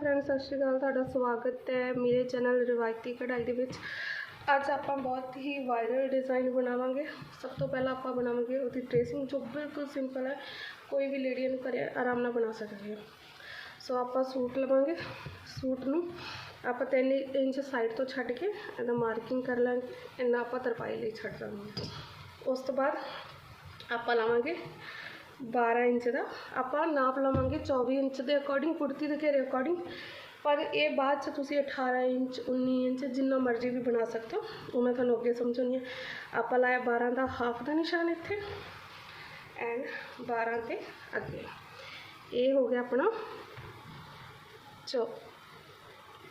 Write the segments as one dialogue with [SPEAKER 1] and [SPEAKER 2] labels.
[SPEAKER 1] Friend ਸਤਿ ਸ਼੍ਰੀ ਅਕਾਲ, ਤੁਹਾਡਾ ਸਵਾਗਤ ਹੈ ਮੇਰੇ ਚੈਨਲ ਰਿਵਾਇਤੀ ਕਢਾਈ ਦੇ ਵਿੱਚ। ਅੱਜ ਆਪਾਂ ਬਹੁਤ ਹੀ ਵਾਇਰਲ ਡਿਜ਼ਾਈਨ ਬਣਾਵਾਂਗੇ। ਸਭ ਤੋਂ ਪਹਿਲਾਂ ਆਪਾਂ ਬਣਾਵਾਂਗੇ ਉਹਦੀ ਟ੍ਰੇਸਿੰਗ ਜੋ ਬਿਲਕੁਲ ਸਿੰਪਲ ਹੈ। ਕੋਈ ਵੀ ਲੇਡੀ ਨੂੰ ਘਰੇ ਆਰਾਮ ਨਾਲ ਬਣਾ ਸਕਦੀ ਹੈ। ਸੋ ਆਪਾਂ ਸੂਟ ਲਵਾਂਗੇ। ਸੂਟ ਨੂੰ ਆਪਾਂ 3 ਇੰਚ ਸਾਈਡ ਤੋਂ ਛੱਡ ਕੇ ਇਹਦਾ ਮਾਰਕਿੰਗ ਕਰ ਲਾਂਗੇ। ਇੰਨਾ ਆਪਾਂ ਤਰਪਾਈ ਲਈ ਛੱਡ ਦਾਂਗੇ। ਉਸ ਤੋਂ ਬਾਅਦ ਆਪਾਂ ਲਾਵਾਂਗੇ 12 ਇੰਚ ਦਾ। ਆਪਾਂ ਨਾਪ ਲਵਾਂਗੇ 24 ਇੰਚ ਦੇ ਅਕੋਰਡਿੰਗ ਕੁੜਤੀ ਦੇ ਘੇਰੇ ਅਕੋਰਡਿੰਗ ਪਰ ਇਹ ਬਾਅਦ ਚ ਤੁਸੀਂ 18 ਇੰਚ 19 ਇੰਚ ਜਿੰਨਾ ਮਰਜ਼ੀ ਵੀ ਬਣਾ ਸਕਦੇ ਹੋ। ਉਹ ਮੈਂ ਤੁਹਾਨੂੰ ਅੱਗੇ ਸਮਝਾਉਂਦੀ ਹਾਂ। ਆਪਾਂ ਲਾਇਆ 12 ਦਾ ਹਾਫ ਦਾ ਨਿਸ਼ਾਨ ਇੱਥੇ ਐਂਡ 12 ਤੇ ਅੱਗੇ। ਇਹ ਹੋ ਗਿਆ ਆਪਣਾ ਚੌ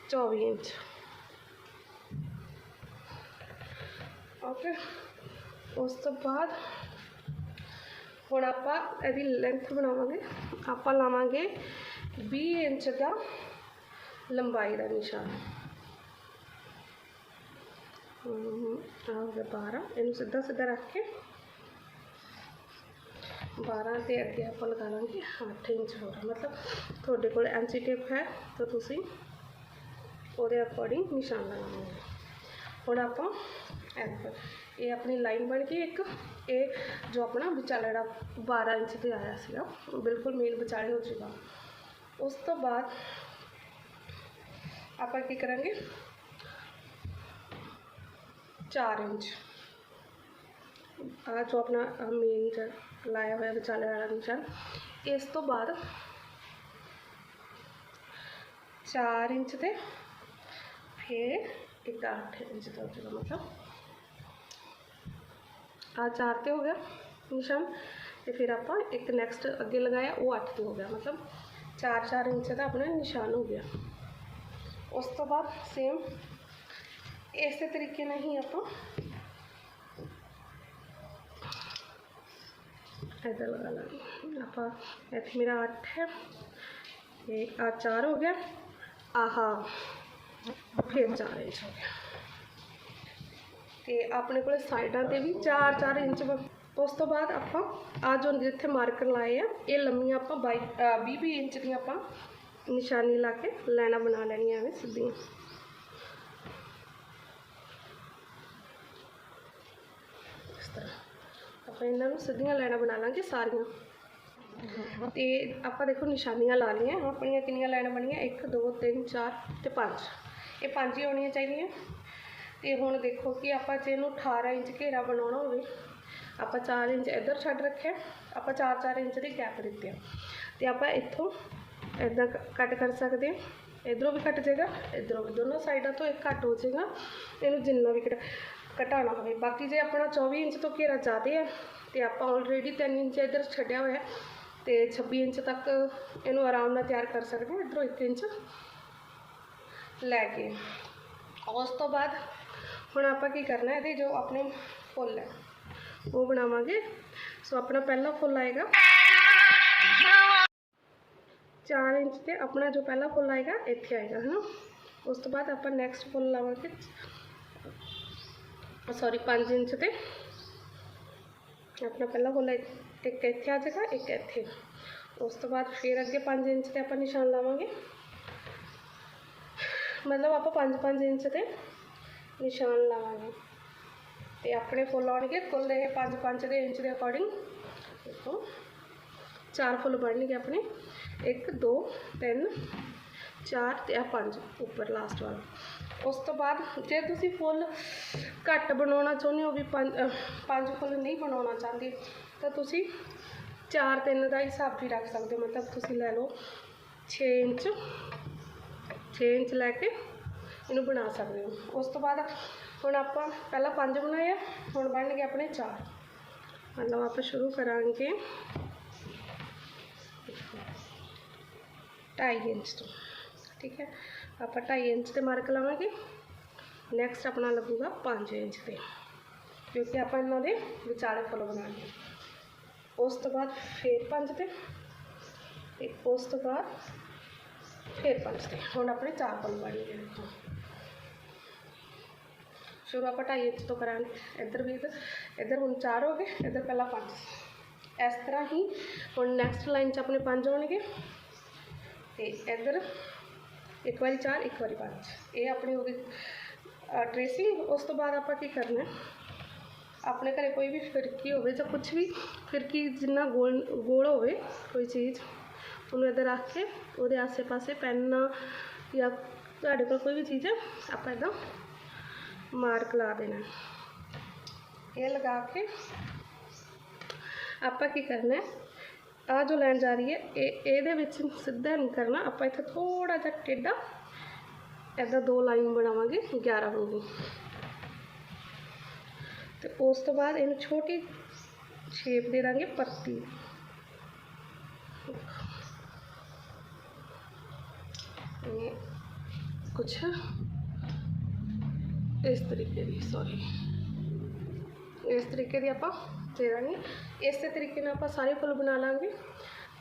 [SPEAKER 1] 24 ਇੰਚ। ਓਕੇ ਉਸ ਤੋਂ ਬਾਅਦ ਹੁਣ ਆਪਾਂ ਇਹਦੀ ਲੈਂਥ ਬਣਾਵਾਂਗੇ ਆਪਾਂ ਲਾਵਾਂਗੇ 20 ਇੰਚ ਦਾ ਲੰਬਾਈ ਦਾ ਨਿਸ਼ਾਨ ਹਮ, ਆਹ ਹੋ ਗਿਆ 12 ਇਹਨੂੰ ਸਿੱਧਾ ਸਿੱਧਾ ਰੱਖ ਕੇ 12 ਦੇ ਅੱਗੇ ਆਪਾਂ ਲਗਾ ਲਾਂਗੇ 8 ਇੰਚ ਹੋਰ ਮਤਲਬ ਤੁਹਾਡੇ ਕੋਲ ਐਂਸੀ ਟੇਪ ਹੈ ਤਾਂ ਤੁਸੀਂ ਉਹਦੇ ਅਕੋਰਡਿੰਗ ਨਿਸ਼ਾਨ ਲਗਾਵਾਂਗੇ ਹੁਣ ਆਪਾਂ ਐਂਪਰ ਇਹ ਆਪਣੀ ਲਾਈਨ ਬਣ ਗਈ ਇੱਕ ਇਹ ਜੋ ਆਪਣਾ ਵਿਚਾਲਾ ਜਿਹੜਾ 12 ਇੰਚ ਤੇ ਆਇਆ ਸੀਗਾ ਉਹ ਬਿਲਕੁਲ ਮੇਲ ਵਿਚਾਲੇ ਹੋ ਜਾਊਗਾ ਉਸ ਤੋਂ ਬਾਅਦ ਆਪਾਂ ਕੀ ਕਰਾਂਗੇ 4 ਇੰਚ ਆ ਜੋ ਆਪਣਾ ਮੇਨ ਲਾਇਆ ਹੋਇਆ ਵਿਚਾਲੇ ਵਾਲਾ ਨਿਸ਼ਾਨ ਇਸ ਤੋਂ ਬਾਅਦ 4 ਇੰਚ ਤੇ ਫਿਰ ਇੱਕ 8 ਇੰਚ ਦਾ ਹੋ ਜਾਊਗਾ ਮਤਲਬ ਆ ਚਾਰ ਤੇ ਹੋ ਗਿਆ ਨਿਸ਼ਾਨ ਤੇ ਫਿਰ ਆਪਾਂ ਇੱਕ ਨੈਕਸਟ ਅੱਗੇ ਲਗਾਇਆ ਉਹ 8 ਤੇ ਹੋ ਗਿਆ ਮਤਲਬ 4-4 ਇੰਚ ਦਾ ਆਪਣਾ ਨਿਸ਼ਾਨ ਹੋ ਗਿਆ ਉਸ ਤੋਂ ਬਾਅਦ ਸੇਮ ਇਸੇ ਤਰੀਕੇ ਨਾਲ ਹੀ ਆਪਾਂ ਇੱਧਰ ਲਗਾ ਲਾਂਗੇ ਆਪਾਂ ਇੱਥੇ ਮੇਰਾ 8 ਹੈ ਤੇ ਆ 4 ਹੋ ਗਿਆ ਆਹਾ ਫਿਰ 4 ਇੰਚ ਹੋ ਗਿਆ ਤੇ ਆਪਣੇ ਕੋਲੇ ਸਾਈਡਾਂ ਤੇ ਵੀ 4-4 ਇੰਚ ਬ- ਉਸ ਤੋਂ ਬਾਅਦ ਆਪਾਂ ਆ ਜੋ ਜਿੱਥੇ ਮਾਰਕਰ ਲਾਏ ਆ ਇਹ ਲੰਮੀਆਂ ਆਪਾਂ 20-20 ਇੰਚ ਦੀਆਂ ਆਪਾਂ ਨਿਸ਼ਾਨੀ ਲਾ ਕੇ ਲਾਈਨਾਂ ਬਣਾ ਲੈਣੀਆਂ ਐਵੇਂ ਸਿੱਧੀਆਂ ਇਸ ਤਰ੍ਹਾਂ ਆਪਾਂ ਇਹਨਾਂ ਨੂੰ ਸਿੱਧੀਆਂ ਲਾਈਨਾਂ ਬਣਾ ਲਾਂਗੇ ਸਾਰੀਆਂ ਤੇ ਆਪਾਂ ਦੇਖੋ ਨਿਸ਼ਾਨੀਆਂ ਲਾ ਲਈਆਂ ਆਪਣੀਆਂ ਕਿੰਨੀਆਂ ਲਾਈਨਾਂ ਬਣੀਆਂ 1 2 3 4 ਤੇ 5 ਇਹ ਪੰਜ ਹੀ ਹੋਣੀਆਂ ਚਾਹੀਦੀਆਂ ਤੇ ਹੁਣ ਦੇਖੋ ਕਿ ਆਪਾਂ ਜੇ ਇਹਨੂੰ 18 ਇੰਚ ਘੇਰਾ ਬਣਾਉਣਾ ਹੋਵੇ, ਆਪਾਂ 4 ਇੰਚ ਇੱਧਰ ਛੱਡ ਰੱਖਿਆ, ਆਪਾਂ 4-4 ਇੰਚ ਦੀ ਗੈਪ ਦਿੱਤੀ ਆ। ਤੇ ਆਪਾਂ ਇੱਥੋਂ ਇਦਾਂ ਕੱਟ ਕਰ ਸਕਦੇ ਹਾਂ ਇਧਰੋਂ ਵੀ ਕੱਟ ਜਾਏਗਾ, ਇਧਰੋਂ ਵੀ, ਦੋਨੋਂ ਸਾਈਡਾਂ ਤੋਂ ਇੱਕ ਕੱਟ ਹੋ ਜਾਏਗਾ। ਇਹਨੂੰ ਜਿੰਨਾ ਵੀ ਘਟਾ- ਘਟਾਉਣਾ ਹੋਵੇ। ਬਾਕੀ ਜੇ ਆਪਣਾ 24 ਇੰਚ ਤੋਂ ਘੇਰਾ ਜ਼ਿਆਦਾ ਹੈ ਤੇ ਆਪਾਂ ਆਲਰੇਡੀ 3 ਇੰਚ ਇੱਧਰ ਛੱਡਿਆ ਹੋਇਆ ਹੈ ਤੇ 26 ਇੰਚ ਤੱਕ ਇਹਨੂੰ ਆਰਾਮ ਨਾਲ ਤਿਆਰ ਕਰ ਸਕਦੇ ਹਾਂ ਇਧਰੋਂ 1 ਇੰਚ ਲੈ ਕੇ। ਉਸ ਤੋਂ ਬਾਅਦ ਹੁਣ ਆਪਾਂ ਕੀ ਕਰਨਾ ਇਹਦੇ ਜੋ ਆਪਣੇ ਫੁੱਲ ਹੈ ਉਹ ਬਣਾਵਾਂਗੇ ਸੋ ਆਪਣਾ ਪਹਿਲਾ ਫੁੱਲ ਆਏਗਾ 4 ਇੰਚ ਤੇ ਆਪਣਾ ਜੋ ਪਹਿਲਾ ਫੁੱਲ ਆਏਗਾ ਇੱਥੇ ਆਏਗਾ ਹੈ ਨਾ ਉਸ ਤੋਂ ਬਾਅਦ ਆਪਾਂ ਨੈਕਸਟ ਫੁੱਲ ਲਾਵਾਂਗੇ ਸੌਰੀ 5 ਇੰਚ ਤੇ ਆਪਣਾ ਪਹਿਲਾ ਫੁੱਲ ਇੱਕ ਇੱਕ ਇੱਥੇ ਆ ਜਾਏਗਾ ਇੱਕ ਇੱਥੇ ਉਸ ਤੋਂ ਬਾਅਦ ਫਿਰ ਅੱਗੇ 5 ਇੰਚ ਤੇ ਆਪਾਂ ਨਿਸ਼ਾਨ ਲਾਵਾਂਗੇ ਮਤਲਬ ਆਪਾਂ 5-5 ਇੰਚ ਤੇ ਨਿਸ਼ਾਨ ਲਾਵਾਂਗੇ। ਤੇ ਆਪਣੇ ਫੁੱਲ ਆਉਣਗੇ ਕੁੱਲ ਇਹ 5-5 ਦੇ ਇੰਚ ਦੇ ਅਕੋਰਡਿੰਗ ਦੇਖੋ, ਚਾਰ ਫੁੱਲ ਬਣਨਗੇ ਆਪਣੇ। 1 2 3 4 ਤੇ ਆ 5 ਉੱਪਰ ਲਾਸਟ ਵਾਲਾ। ਉਸ ਤੋਂ ਬਾਅਦ ਜੇ ਤੁਸੀਂ ਫੁੱਲ ਘੱਟ ਬਣਾਉਣਾ ਚਾਹੁੰਦੇ ਹੋ ਵੀ ਪੰਜ ਪੰਜ ਫੁੱਲ ਨਹੀਂ ਬਣਾਉਣਾ ਚਾਹੁੰਦੇ, ਤਾਂ ਤੁਸੀਂ 4 3 ਦਾ ਹਿਸਾਬ ਵੀ ਰੱਖ ਸਕਦੇ ਹੋ। ਮਤਲਬ ਤੁਸੀਂ ਲੈ ਲਓ 6 ਇੰਚ 6 ਇੰਚ ਲੈ ਕੇ ਇਹਨੂੰ ਬਣਾ ਸਕਦੇ ਹੋ। ਉਸ ਤੋਂ ਬਾਅਦ ਹੁਣ ਆਪਾਂ ਪਹਿਲਾਂ ਪੰਜ ਬਣਾਏ ਆ, ਹੁਣ ਬਣਨਗੇ ਆਪਣੇ ਚਾਰ। ਮਤਲਬ ਆਪਾਂ ਸ਼ੁਰੂ ਕਰਾਂਗੇ। 2.5 ਇੰਚ ਤੋਂ, ਠੀਕ ਹੈ? ਆਪਾਂ 2.5 ਇੰਚ ਤੇ ਮਾਰਕ ਲਾਵਾਂਗੇ। ਨੈਕਸਟ ਆਪਣਾ ਲੱਗੂਗਾ 5 ਇੰਚ ਤੇ ਕਿਉਂਕਿ ਆਪਾਂ ਇਹਨਾਂ ਦੇ ਵਿਚਾਲੇ ਫੁੱਲ ਬਣਾਉਣੇ ਉਸ ਤੋਂ ਬਾਅਦ ਫਿਰ 5 ਤੇ ਤੇ ਉਸ ਤੋਂ ਬਾਅਦ ਫਿਰ 5 ਤੇ, ਹੁਣ ਆਪਣੇ ਚਾਰ ਫੁੱਲ ਬਣ ਗਏ। ਸ਼ੁਰੂ ਆਪਾਂ ਢਾਈ ਇੰਚ ਤੋਂ ਕਰਾਂਗੇ। ਇੱਧਰ ਵੀ ਇੱਧਰ ਇੱਧਰ ਹੁਣ 4 ਹੋ ਗਏ, ਇੱਧਰ ਪਹਿਲਾਂ 5 ਇਸ ਤਰ੍ਹਾਂ ਹੀ ਹੁਣ ਨੈਕਸਟ ਲਾਈਨ 'ਚ ਆਪਣੇ 5 ਹੋਣਗੇ ਤੇ ਇੱਧਰ ਇੱਕ ਵਾਰੀ 4 ਇੱਕ ਵਾਰੀ 5 ਇਹ ਆਪਣੀ ਹੋ ਗਈ ਟ੍ਰੇਸਿੰਗ ਉਸ ਤੋਂ ਬਾਅਦ ਆਪਾਂ ਕੀ ਕਰਨਾ ਆਪਣੇ ਘਰੇ ਕੋਈ ਵੀ ਫਿਰਕੀ ਹੋਵੇ ਜਾਂ ਕੁਝ ਵੀ, ਫਿਰਕੀ ਜਿੰਨਾ ਗੋਲ ਗੋਲ ਹੋਵੇ ਕੋਈ ਚੀਜ਼, ਉਹਨੂੰ ਇੱਧਰ ਰੱਖ ਕੇ ਉਹਦੇ ਆਸੇ-ਪਾਸੇ ਪੈਨ ਜਾਂ ਤੁਹਾਡੇ ਕੋਲ ਕੋਈ ਵੀ ਚੀਜ਼ ਹੈ, ਆਪਾਂ ਇੱਦਾਂ ਮਾਰਕ ਲਾ ਦੇਣਾ ਹੈ। ਇਹ ਲਗਾ ਕੇ ਆਪਾਂ ਕੀ ਕਰਨਾ ਹੈ ਆ ਜੋ ਲਾਈਨ ਜਾ ਰਹੀ ਹੈ ਇਹ ਇਹਦੇ ਵਿੱਚ ਸਿੱਧਾ ਨਹੀਂ ਕਰਨਾ ਆਪਾਂ ਇੱਥੇ ਥੋੜਾ ਜਿਹਾ ਟੇਢਾ ਇੱਦਾਂ ਦੋ ਲਾਈਨ ਬਣਾਵਾਂਗੇ 11 ਵਾਂਗੂ ਤੇ ਉਸ ਤੋਂ ਬਾਅਦ ਇਹਨੂੰ ਛੋਟੀ ਸ਼ੇਪ ਦੇ ਦਾਂਗੇ ਪੱਤੀ ਇਹ ਕੁਛ ਇਸ ਤਰੀਕੇ ਦੀ ਸੌਰੀ ਇਸ ਤਰੀਕੇ ਦੀ ਆਪਾਂ ਦੇ ਦਾਂਗੇ ਇਸੇ ਤਰੀਕੇ ਨਾਲ ਆਪਾਂ ਸਾਰੇ ਫੁੱਲ ਬਣਾ ਲਾਂਗੇ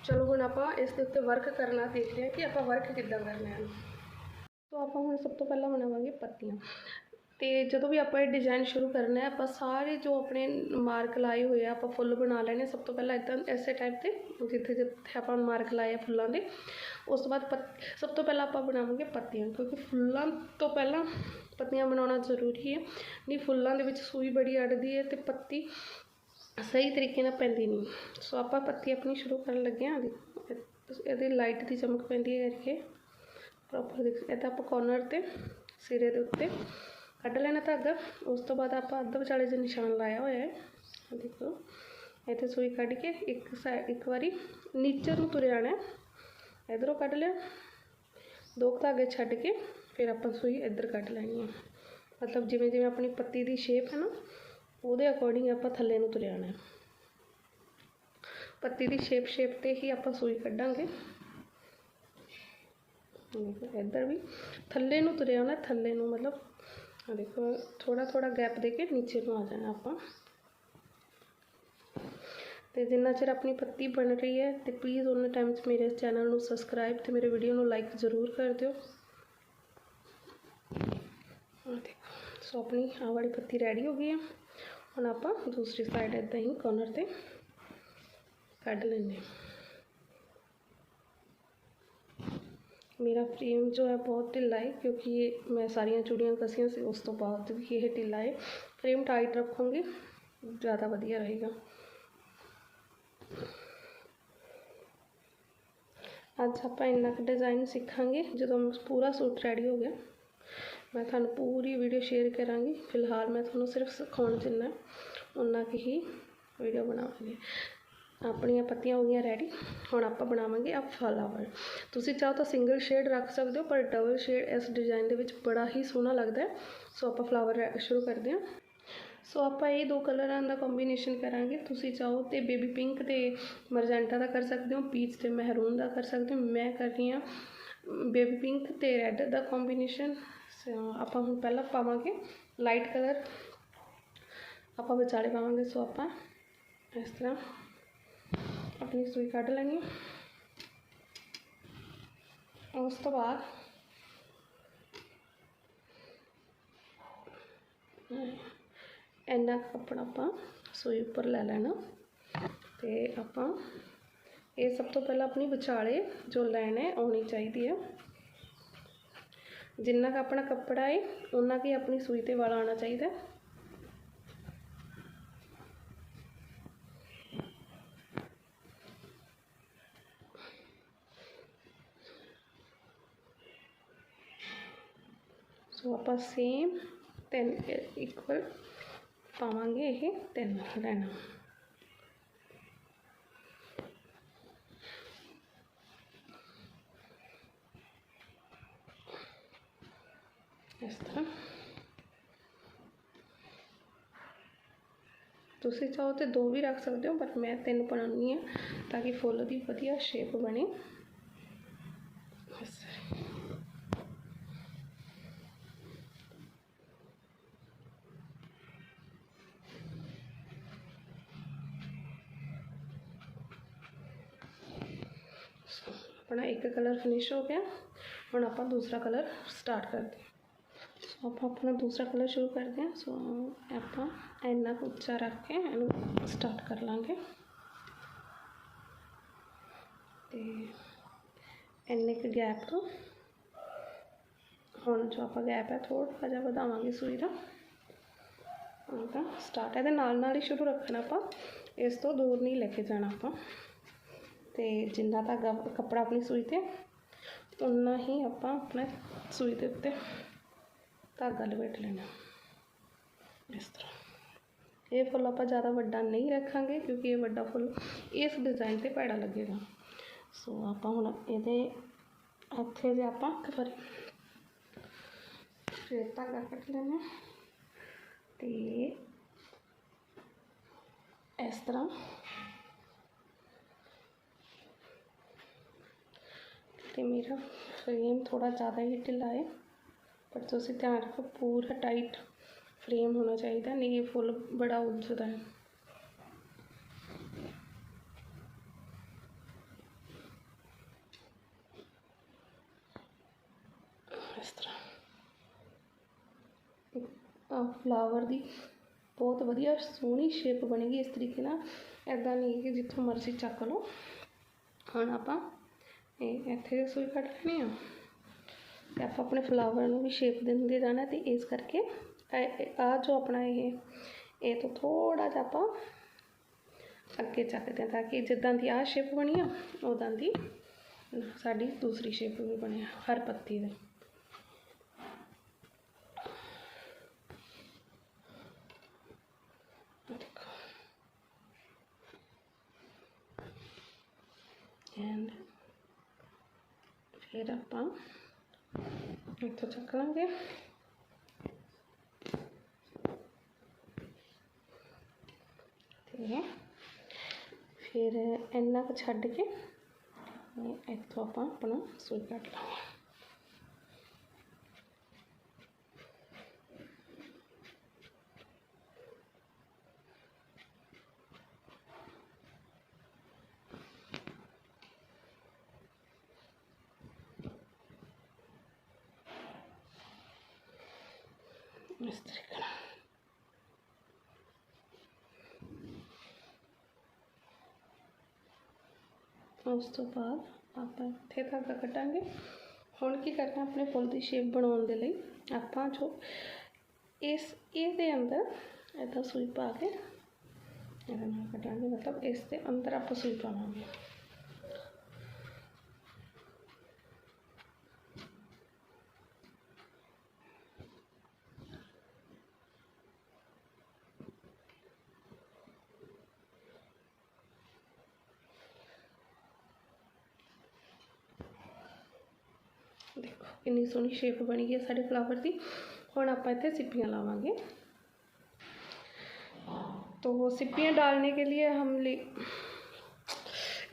[SPEAKER 1] ਚਲੋ ਹੁਣ ਆਪਾਂ ਇਸ ਦੇ ਉੱਤੇ ਵਰਕ ਕਰਨਾ ਦੇਖਦੇ ਹਾਂ ਕਿ ਆਪਾਂ ਵਰਕ ਕਿੱਦਾਂ ਕਰਨਾ ਹੈ ਸੋ ਆਪਾਂ ਹੁਣ ਸਭ ਤੋਂ ਪਹਿਲਾਂ ਬਣਾਵਾਂਗੇ ਪੱਤੀਆਂ ਤੇ ਜਦੋਂ ਵੀ ਆਪਾਂ ਇਹ ਡਿਜ਼ਾਈਨ ਸ਼ੁਰੂ ਕਰਨਾ ਹੈ, ਆਪਾਂ ਸਾਰੇ ਜੋ ਆਪਣੇ ਮਾਰਕ ਲਾਏ ਹੋਏ ਆ, ਆਪਾਂ ਫੁੱਲ ਬਣਾ ਲੈਣੇ, ਸਭ ਤੋਂ ਪਹਿਲਾਂ ਇਦਾਂ ਐਸੇ ਟਾਈਪ ਤੇ, ਜਿੱਥੇ ਜਿੱਥੇ ਆਪਾਂ ਮਾਰਕ ਲਾਏ ਆ ਫੁੱਲਾਂ ਦੇ, ਉਸ ਤੋਂ ਬਾਅਦ ਪੱਤ- ਸਭ ਤੋਂ ਪਹਿਲਾਂ ਆਪਾਂ ਬਣਾਵਾਂਗੇ ਪੱਤੀਆਂ, ਕਿਉਂਕਿ ਫੁੱਲਾਂ ਤੋਂ ਪਹਿਲਾਂ ਪੱਤੀਆਂ ਬਣਾਉਣਾ ਜ਼ਰੂਰੀ ਹੈ। ਨਹੀਂ, ਫੁੱਲਾਂ ਦੇ ਵਿੱਚ ਸੂਈ ਬੜੀ ਅੜਦੀ ਹੈ ਤੇ ਪੱਤੀ ਸਹੀ ਤਰੀਕੇ ਨਾਲ ਪੈਂਦੀ ਨਹੀਂ। ਸੋ ਆਪਾਂ ਪੱਤੀ ਆਪਣੀ ਸ਼ੁਰੂ ਕਰਨ ਲੱਗੇ ਹਾਂ ਇਹਦੀ ਲਾਈਟ ਦੀ ਚਮਕ ਪੈਂਦੀ ਹੈ ਕਰਕੇ। ਪ੍ਰੋਪਰ ਦੇਖ, ਇਹ ਤਾਂ ਆਪਾਂ ਕੋਰਨਰ ਤੇ, ਸਿਰੇ ਦੇ ਉੱਤੇ ਕੱਢ ਲੈਣਾ ਧਾਗਾ ਉਸ ਤੋਂ ਬਾਅਦ ਆਪਾਂ ਅੱਧ ਵਿਚਾਲੇ ਜੇ ਨਿਸ਼ਾਨ ਲਾਇਆ ਹੋਇਆ ਹੈ ਦੇਖੋ। ਇੱਥੇ ਸੂਈ ਕੱਢ ਕੇ ਇੱਕ ਸਾਈਡ ਇੱਕ ਵਾਰੀ ਨੀਚੇ ਨੂੰ ਤੁਰ ਜਾਣਾ ਇਧਰੋਂ ਕੱਢ ਲਿਆ। ਦੋ ਕੁ ਧਾਗੇ ਛੱਡ ਕੇ ਫਿਰ ਆਪਾਂ ਸੂਈ ਇੱਧਰ ਕੱਢ ਲੈਣੀ ਹੈ। ਮਤਲਬ ਜਿਵੇਂ ਜਿਵੇਂ ਆਪਣੀ ਪੱਤੀ ਦੀ ਸ਼ੇਪ ਹੈ ਨਾ, ਉਹਦੇ ਅਕੋਰਡਿੰਗ ਆਪਾਂ ਥੱਲੇ ਨੂੰ ਤੁਰ ਜਾਣਾ ਪੱਤੀ ਦੀ ਸ਼ੇਪ ਸ਼ੇਪ ਤੇ ਹੀ ਆਪਾਂ ਸੂਈ ਕੱਢਾਂਗੇ। ਦੇਖੋ, ਇੱਧਰ ਵੀ ਥੱਲੇ ਨੂੰ ਤੁਰਿਆ ਹੋਣਾ ਥੱਲੇ ਨੂੰ ਮਤਲਬ ਆ ਦੇਖੋ ਥੋੜਾ ਥੋੜਾ ਗੈਪ ਦੇ ਕੇ ਨੀਚੇ ਨੂੰ ਆ ਜਾਣਾ ਆਪਾਂ। ਤੇ ਜਿੰਨਾ ਚਿਰ ਆਪਣੀ ਪੱਤੀ ਬਣ ਰਹੀ ਹੈ, ਤੇ ਪਲੀਜ਼ ਉਹਨਾਂ ਟਾਈਮ 'ਚ ਮੇਰੇ ਚੈਨਲ ਨੂੰ ਸਬਸਕ੍ਰਾਈਬ ਤੇ ਮੇਰੇ ਵੀਡੀਓ ਨੂੰ ਲਾਈਕ ਜ਼ਰੂਰ ਕਰ ਦਿਓ। ਦੇਖੋ ਸੋ ਆਪਣੀ ਆਹ ਵਾਲੀ ਪੱਤੀ ਰੈਡੀ ਹੋ ਗਈ ਹੈ। ਹੁਣ ਆਪਾਂ ਦੂਸਰੀ ਸਾਈਡ ਇੱਦਾਂ ਹੀ ਕੋਰਨਰ ਤੇ ਕੱਢ ਲੈਂਦੇ ਹਾਂ। ਮੇਰਾ ਫਰੇਮ ਜੋ ਹੈ ਬਹੁਤ ਢਿੱਲਾ ਹੈ ਕਿਉਂਕਿ ਇਹ ਮੈਂ ਸਾਰੀਆਂ ਚੂੜੀਆਂ ਕਸੀਆਂ ਸੀ ਉਸ ਤੋਂ ਬਾਅਦ ਵੀ ਇਹ ਢਿੱਲਾ ਹੈ ਫਰੇਮ ਟਾਈਟ ਰੱਖੂੰਗੀ ਜ਼ਿਆਦਾ ਵਧੀਆ ਰਹੇਗਾ ਅੱਜ ਆਪਾਂ ਇੰਨਾ ਕੁ ਡਿਜ਼ਾਈਨ ਸਿੱਖਾਂਗੇ ਜਦੋਂ ਪੂਰਾ ਸੂਟ ਰੈਡੀ ਹੋ ਗਿਆ ਮੈਂ ਤੁਹਾਨੂੰ ਪੂਰੀ ਵੀਡੀਓ ਸ਼ੇਅਰ ਕਰਾਂਗੀ ਫਿਲਹਾਲ ਮੈਂ ਤੁਹਾਨੂੰ ਸਿਰਫ ਸਿਖਾਉਣ ਜਿੰਨਾ ਉਨਾ ਕੁ ਹੀ ਵੀਡੀਓ ਬਣਾਵਾਂਗੀ ਆਪਣੀਆਂ ਪੱਤੀਆਂ ਹੋ ਗਈਆਂ ਰੈਡੀ ਹੁਣ ਆਪਾਂ ਬਣਾਵਾਂਗੇ ਆ ਫਲਾਵਰ ਤੁਸੀਂ ਚਾਹੋ ਤਾਂ ਸਿੰਗਲ ਸ਼ੇਡ ਰੱਖ ਸਕਦੇ ਹੋ, ਪਰ ਡਬਲ ਸ਼ੇਡ ਇਸ ਡਿਜ਼ਾਈਨ ਦੇ ਵਿੱਚ ਬੜਾ ਹੀ ਸੋਹਣਾ ਲੱਗਦਾ ਹੈ। ਸੋ ਆਪਾਂ ਫਲਾਵਰ ਸ਼ੁਰੂ ਕਰਦੇ ਹਾਂ। ਸੋ ਆਪਾਂ ਇਹ ਦੋ ਕਲਰਾਂ ਦਾ ਕੰਬੀਨੇਸ਼ਨ ਕਰਾਂਗੇ। ਤੁਸੀਂ ਚਾਹੋ ਤੇ ਬੇਬੀ ਪਿੰਕ ਤੇ ਮਰਜੈਂਟਾ ਦਾ ਕਰ ਸਕਦੇ ਹੋ ਪੀਚ ਤੇ ਮਹਿਰੂਨ ਦਾ ਕਰ ਸਕਦੇ ਹੋ। ਮੈਂ ਕਰ ਰਹੀ ਹਾਂ ਬੇਬੀ ਪਿੰਕ ਤੇ ਰੈੱਡ ਦਾ ਕੰਬੀਨੇਸ਼ਨ ਆਪਾਂ ਹੁਣ ਪਹਿਲਾਂ ਪਾਵਾਂਗੇ ਲਾਈਟ ਕਲਰ ਆਪਾਂ ਵਿਚਾਲੇ ਪਾਵਾਂਗੇ। ਸੋ ਆਪਾਂ ਇਸ ਤਰ੍ਹਾਂ ਆਪਣੀ ਸੂਈ ਕੱਢ ਲੈਣੀ ਉਸ ਤੋਂ ਬਾਅਦ ਇੰਨਾ ਕੁ ਕੱਪੜਾ ਆਪਾਂ ਸੂਈ ਉੱਪਰ ਲੈ ਲੈਣਾ ਤੇ ਆਪਾਂ ਇਹ ਸਭ ਤੋਂ ਪਹਿਲਾਂ ਆਪਣੀ ਵਿਚਾਲੇ ਜੋ ਲਾਈਨ ਹੈ ਆਉਣੀ ਚਾਹੀਦੀ ਹੈ ਜਿੰਨਾ ਕੁ ਆਪਣਾ ਕੱਪੜਾ ਹੈ ਉਹਨਾਂ ਕੀ ਆਪਣੀ ਸੂਈ ਤੇ ਵਾਲਾ ਆਉਣਾ ਚਾਹੀਦਾ ਹੈ। ਸੋ ਆਪਾਂ ਸੇਮ ਤਿੰਨ ਇਕੁਅਲ ਪਾਵਾਂਗੇ ਇਹ ਤਿੰਨ ਲੈਣਾ ਇਸ ਤਰ੍ਹਾਂ ਤੁਸੀਂ ਚਾਹੋ ਤੇ ਦੋ ਵੀ ਰੱਖ ਸਕਦੇ ਹੋ ਪਰ ਮੈਂ ਤਿੰਨ ਬਣਾਉਣੀ ਹੈ ਤਾਂ ਕਿ ਫੁੱਲ ਦੀ ਵਧੀਆ ਸ਼ੇਪ ਬਣੇ ਸੋ, ਆਪਣਾ ਇੱਕ ਕਲਰ ਫਿਨਿਸ਼ ਹੋ ਗਿਆ ਹੁਣ ਆਪਾਂ ਦੂਸਰਾ ਕਲਰ ਸਟਾਰਟ ਕਰਦੇ ਹਾਂ ਸੋ ਆਪਾਂ ਆਪਣਾ ਦੂਸਰਾ ਕਲਰ ਸ਼ੁਰੂ ਕਰਦੇ ਹਾਂ ਸੋ ਆਪਾਂ ਇੰਨਾ ਕੁ ਉੱਚਾ ਰੱਖ ਕੇ ਇਹਨੂੰ ਸਟਾਰਟ ਕਰ ਲਾਂਗੇ ਤੇ ਇੰਨੇ ਕੁ ਗੈਪ ਤੋਂ ਹੁਣ ਜੋ ਆਪਾਂ ਗੈਪ ਹੈ ਥੋੜਾ ਜਿਹਾ ਵਧਾਵਾਂਗੇ ਸੂਈ ਦਾ ਹੁਣ ਤਾਂ ਸਟਾਰਟ ਇਹਦੇ ਨਾਲ ਨਾਲ ਹੀ ਸ਼ੁਰੂ ਰੱਖਣਾ ਆਪਾਂ ਇਸ ਤੋਂ ਦੂਰ ਨਹੀਂ ਲੈ ਕੇ ਜਾਣਾ ਆਪਾਂ ਤੇ ਜਿੰਨਾ ਧਾਗਾ ਕੱਪੜਾ ਆਪਣੀ ਸੂਈ ਤੇ ਉਨਾ ਹੀ ਆਪਾਂ ਆਪਣੇ ਸੂਈ ਦੇ ਉੱਤੇ ਧਾਗਾ ਲਪੇਟ ਲੈਣਾ ਇਸ ਤਰ੍ਹਾਂ ਇਹ ਫੁੱਲ ਆਪਾਂ ਜ਼ਿਆਦਾ ਵੱਡਾ ਨਹੀਂ ਰੱਖਾਂਗੇ ਕਿਉਂਕਿ ਇਹ ਵੱਡਾ ਫੁੱਲ ਇਸ ਡਿਜ਼ਾਈਨ ਤੇ ਭੈੜਾ ਲੱਗੇਗਾ ਸੋ ਆਪਾਂ ਹੁਣ ਇਹਦੇ ਇੱਥੇ ਜੇ ਆਪਾਂ ਇੱਕ ਵਾਰੀ ਫਿਰ ਧਾਗਾ ਕੱਟ ਲੈਣਾ ਤੇ ਇਸ ਤਰ੍ਹਾਂ ਤੇ ਮੇਰਾ ਫਰੇਮ ਥੋੜਾ ਜ਼ਿਆਦਾ ਹੀ ਢਿੱਲਾ ਹੈ ਪਰ ਤੁਸੀਂ ਧਿਆਨ ਰੱਖੋ ਪੂਰਾ ਟਾਈਟ ਫਰੇਮ ਹੋਣਾ ਚਾਹੀਦਾ, ਨਹੀਂ ਇਹ ਫੁੱਲ ਬੜਾ ਉਲਝਦਾ ਹੈ। ਇਸ ਤਰ੍ਹਾਂ। ਫਲਾਵਰ ਦੀ ਬਹੁਤ ਵਧੀਆ ਸੋਹਣੀ ਸ਼ੇਪ ਬਣੇਗੀ ਇਸ ਤਰੀਕੇ ਨਾਲ। ਐਦਾਂ ਨਹੀਂ ਕਿ ਜਿੱਥੋਂ ਮਰਜ਼ੀ ਚੱਕ ਲਓ। ਹੁਣ ਆਪਾਂ ਇਹ ਇੱਥੇ ਸੂਈ ਕੱਟ ਲੈਣੀ ਆ ਤੇ ਆਪਾਂ ਆਪਣੇ ਫਲਾਵਰ ਨੂੰ ਵੀ ਸ਼ੇਪ ਦਿੰਦੇ ਜਾਣਾ ਤੇ ਇਸ ਕਰਕੇ ਆ ਜੋ ਆਪਣਾ ਇਹ ਇਹ ਤੋਂ ਥੋੜਾ ਜਿਹਾ ਆਪਾਂ ਅੱਗੇ ਚੱਕਦੇ ਹਾਂ ਤਾਂ ਕਿ ਜਿੱਦਾਂ ਦੀ ਆ ਸ਼ੇਪ ਬਣੀ ਆ ਉਦਾਂ ਦੀ ਸਾਡੀ ਦੂਸਰੀ ਸ਼ੇਪ ਵੀ ਬਣੇ ਹਰ ਪੱਤੀ ਦੇ ਦੇਖੋ ਐਂਡ ਫਿਰ ਆਪਾਂ ਇੱਥੋਂ ਚੱਕ ਲਾਂਗੇ ਤੇ ਫਿਰ ਇੰਨਾ ਕੁ ਛੱਡ ਕੇ ਇੱਥੋਂ ਆਪਾਂ ਆਪਣਾ ਸੂਈ ਕੱਟ ਲਾਂਗੇ ਉਸ ਤੋਂ ਬਾਅਦ ਆਪਾਂ ਇੱਥੇ ਧਾਗਾ ਕੱਟਾਂਗੇ ਹੁਣ ਕੀ ਕਰਨਾ ਆਪਣੇ ਫੁੱਲ ਦੀ ਸ਼ੇਪ ਬਣਾਉਣ ਦੇ ਲਈ ਆਪਾਂ ਜੋ ਇਸ ਇਹਦੇ ਅੰਦਰ ਇਹਦਾ ਸੂਈ ਪਾ ਕੇ ਇਹਦੇ ਨਾਲ ਕੱਟਾਂਗੇ ਮਤਲਬ ਇਸ ਦੇ ਅੰਦਰ ਆਪਾਂ ਸੂਈ ਪਾਵਾਂਗੇ कि सोहनी शेप बनी है साढ़े फ्लावर की हम आप इतने ਇੱਥੇ ਸਿੱਪੀਆਂ तो सिप्पियाँ डालने के लिए हम ले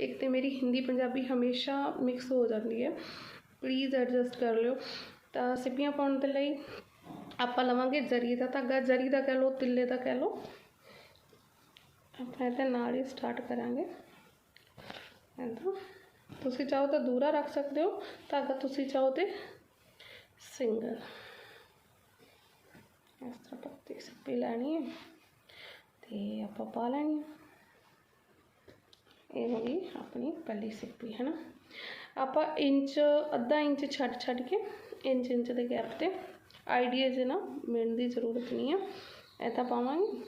[SPEAKER 1] एक तो मेरी हिंदी पंजाबी हमेशा मिक्स हो जाती है प्लीज़ एडजस्ट कर लो तो सिप्पियाँ पाने के लिए आप लवेंगे जरी का धागा जरी का कह लो तिले का कह लो अपना तो नाल ही स्टार्ट करा तो तुम चाहो तो दूरा रख सकते हो धागा तुम चाहो तो ਸਿੰਗਲ ਇਸ ਤਰ੍ਹਾਂ ਪੱਤੀ ਸਿੱਪੀ ਲੈਣੀ ਹੈ ਤੇ ਆਪਾਂ ਪਾ ਲੈਣੀ ਇਹ ਹੋ ਗਈ ਆਪਣੀ ਪਹਿਲੀ ਸਿੱਪੀ ਹੈ ਨਾ ਆਪਾਂ ਇੰਚ, ਅੱਧਾ ਇੰਚ ਛੱਡ ਛੱਡ ਕੇ ਇੰਚ ਇੰਚ ਦੇ ਗੈਪ ਤੇ ਆਈਡੀਆ ਜੇ ਨਾ ਮਿਲਣ ਦੀ ਜ਼ਰੂਰਤ ਨਹੀਂ ਹੈ, ਇਹ ਤਾਂ ਪਾਵਾਂਗੇ।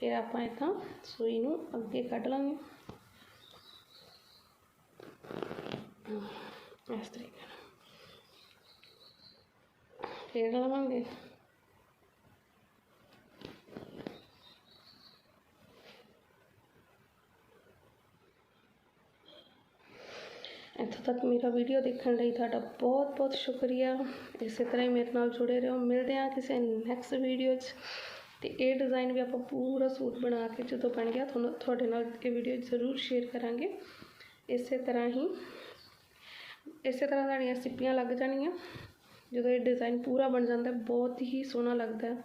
[SPEAKER 1] ਫਿਰ ਆਪਾਂ ਇੱਦਾਂ ਸੂਈ ਨੂੰ ਅੱਗੇ ਕੱਢ ਲਾਂਗੇ। ਇਸ ਤਰੀਕੇ ਫੇਰ ਲਵਾਂਗੇ। ਇੱਥੋਂ ਤੱਕ ਮੇਰਾ ਵੀਡੀਓ ਦੇਖਣ ਲਈ ਤੁਹਾਡਾ ਬਹੁਤ ਬਹੁਤ ਸ਼ੁਕਰੀਆ। ਇਸੇ ਤਰ੍ਹਾਂ ਹੀ ਮੇਰੇ ਨਾਲ ਜੁੜੇ ਰਹੋ। ਮਿਲਦੇ ਹਾਂ ਕਿਸੇ ਨੈਕਸਟ ਵੀਡੀਓ 'ਚ। ਤੇ ਇਹ ਡਿਜ਼ਾਈਨ ਵੀ ਆਪਾਂ ਪੂਰਾ ਸੂਟ ਬਣਾ ਕੇ ਜਦੋਂ ਬਣ ਗਿਆ, ਤੁਹਾਨੂੰ ਤੁਹਾਡੇ ਨਾਲ ਇਹ ਵੀਡੀਓ ਜ਼ਰੂਰ ਸ਼ੇਅਰ ਕਰਾਂਗੇ। ਇਸੇ ਤਰ੍ਹਾਂ ਹੀ, ਇਸੇ ਤਰ੍ਹਾਂ ਸਾਡੀਆਂ ਸਿੱਪੀਆਂ ਲੱਗ ਜਾਣੀਆਂ। जिधर डिज़ाइन पूरा बन जाता है, बहुत ही सोना लगता है।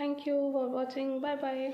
[SPEAKER 1] Thank you for watching bye bye